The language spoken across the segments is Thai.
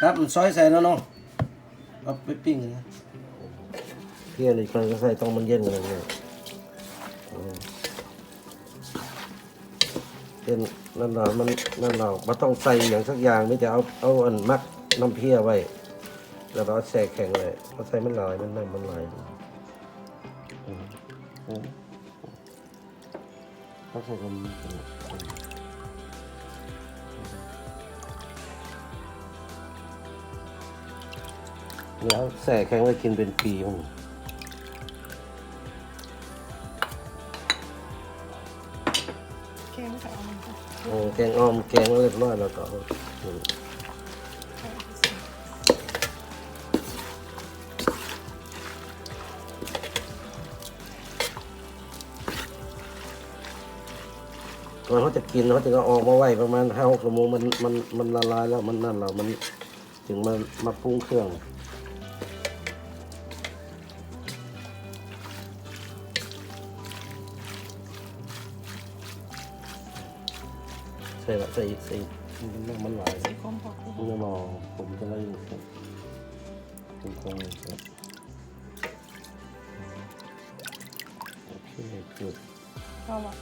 ครับมันซอยใส่แล้วเนาะเอาไปปิ้งนะเพี้ยนี่มันก็ใส่ต้องมันเย็นกันเลยอืมเป็นนั่นเรามันนั่นเราไม่ต้องใส่อย่างสักอย่างไม่แต่เอาเอาอันมักน้ำเพี้ยไว้ แล้วเราแช่แข็งไว้เราใส่มันลายมันนั่นมันลายอืมอืมเขาใส่กัน เดี๋ยวแส่แข็งไว้กินเป็นปีมันแกงกับเอามันค่ะโอ้แกงอ้อมแกงเรียบร้อยแล้วก็เอาอืมก่อนเขาจะกินเขาจะเอาออกมาไว้ประมาณห้าหกชั่วโมงมันมันมันละลายแล้วมันนั่นแล้วมัน ถึงมามาปรุงเครื่อง ใส่ละใส่อีกใส่อีกมันมันหลายใส่ความพอดีไม่มองผมจะไล่ผมคงโอเคจุดเอาอะ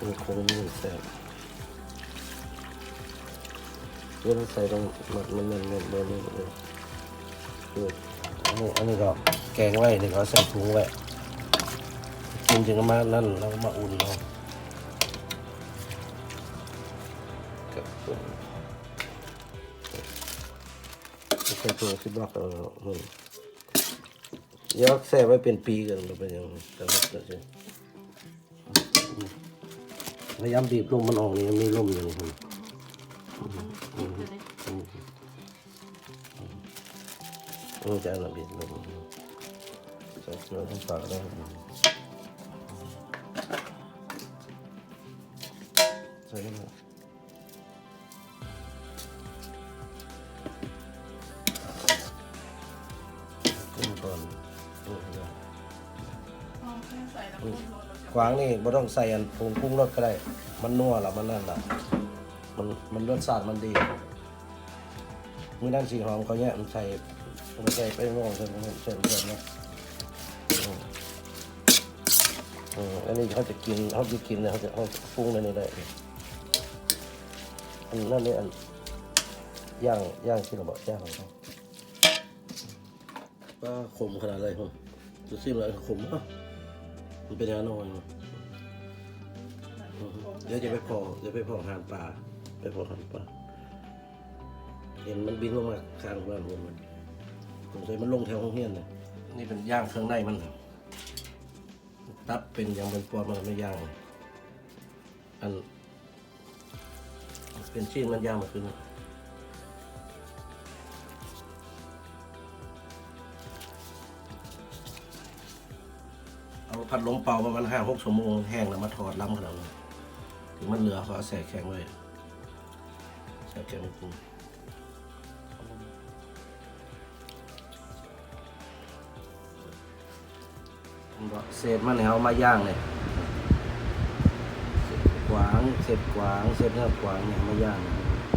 มันคงไม่แซ่บเวลาใส่ต้องมันมันมันมันมันมันมันจุดอันนี้อันนี้ก็ แกงไว้นี่ก็ใส่ถุงไว้กินจึงมานั่นแล้วมาอุ่นเอากับใส่ตัวสิบล็อกเออมันยอกแซ่ไว้เป็นปีกันหรือเป็นยังไงแต่ว่าจะพยายามบีบลมมันออกนี่ยังมีลมอยู่นี่ครับอืมจะเอาบีบลม ใส่เกลือทั้งปากได้ใส่กันกุ้งก่อนกุ้งก่อนเอาแค่ใส่แล้วก็โรยแล้วกวางนี่ไม่ต้องใส่อันปรุงปรุงรสก็ได้ มันนัวละมันนั่นละมันมันรสชาติมันดีมือนั่นสีหอมเขาเนี่ยมันใส่มันใส่ไปม่วงใส่มันใส่เพื่เนี่ย อืมอันนี้เขาจะกินเขาจะกินเนี่ยเขาจะเขาปรุงในนี้ได้อันนั่นนี่อันย่างย่างที่เราบอกย่างของเขาก็ขมขนาดเลยผมดูซิมันขมเนาะมันเป็นยาโนอนเดี๋ยวจะไปพอเดี๋ยวไปพอหานป่าไปพอหานป่าเห็นมันบินลงมาข้างบ้านผมมันผมใส่มันลงแถวห้องเฮียนเลยนี่เป็นย่างเครื่องในมันครับ ตับเป็นอย่างเป็นปอดมันไม่ยางอันเป็นชิ้นมันยางมาขึ้นเอาพัดลมเป่าประมาณห้าหกชั่วโมงแห้งแล้วมาถอดล้ำขนาดนั้ถึงมันเหลือเขาเอใส่แข็งไว้ใส่แข็งปรุง เศษมันเนี่ยเอามาย่างเลยเศษกวางเศษกวางเศษเนื้อกวางเนี่ยมาย่าง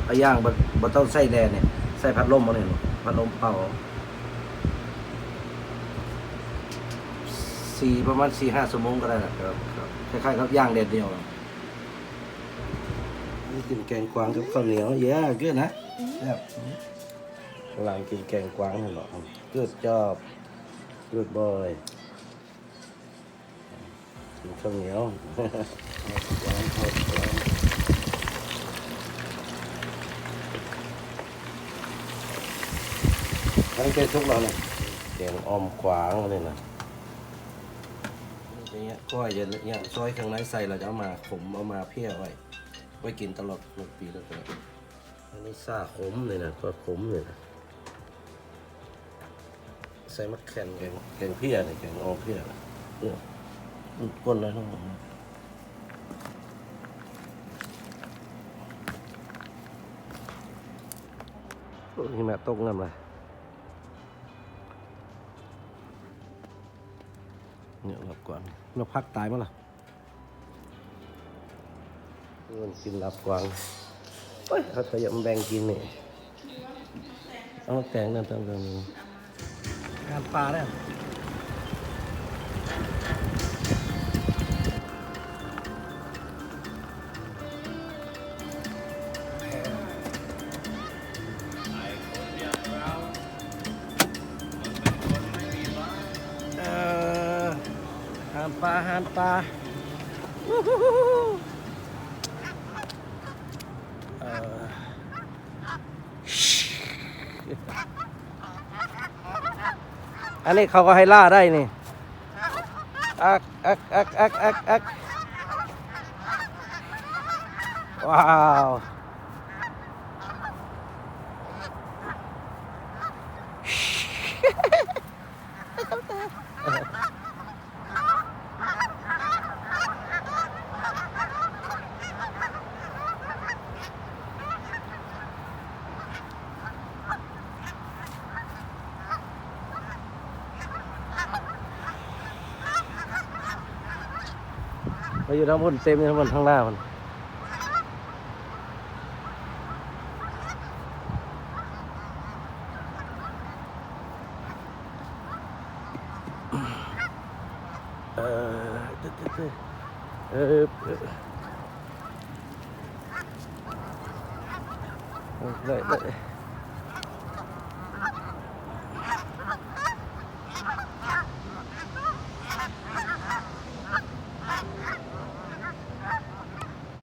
เอาย่างบบ่ต้องใส่แดดเนี่ยใส่พัดลมมาเลยเนาะพัดลมเป่าสี่ประมาณสี่ห้าชั่วโมงก็ได้แหละครับครับคล้ายๆกับย่างแดดเดียวอะนี่กินแกงกวางกับข้าวเหนียวเยอะเกินนะแบบกำลังกินแกงกวางนี่หรอเกิดจอบเกิดบอยกิน ข้าวเหนียวทอดกวางอันนี้แกงทุกเราเนี่ยแกงออมกวางเลยนะอย่างเงี้ยก้อยจะเนี่ยซอยข้างในใส่เราจะเอามาขมเอามาเพี้ยไว้ไว้กินตลอดหนึ่งปีแล้วก็อันนี้ซาขมเลยนะก็ขมเลยนะใส่มะแขนแกงแกงเพี้ยเนี่ยแกงออมเพี้ยเนี่ย มันก้นแล้วทั้งหมดนี่แม่ตกน้ำเลยเนี่ยรับก่อนเราพักตายมั้ยล่ะมันกินรับกวางเฮ้ยเขาจะยำแบ่งกินนี่เอาแกงนั่นตั้งเรื่องนึงงานปลาเนี่ย ปลาหานปลาอันนี้เขาก็ให้ล่าได้นี่อักอักอักอักอักอักว้าว มาอยู่ทั้งบนเต็มอยู่ทั้งบนทั้งหน้ามันเออตึ๊ดตึ๊ดตึ๊ดเออเออเออได้ได้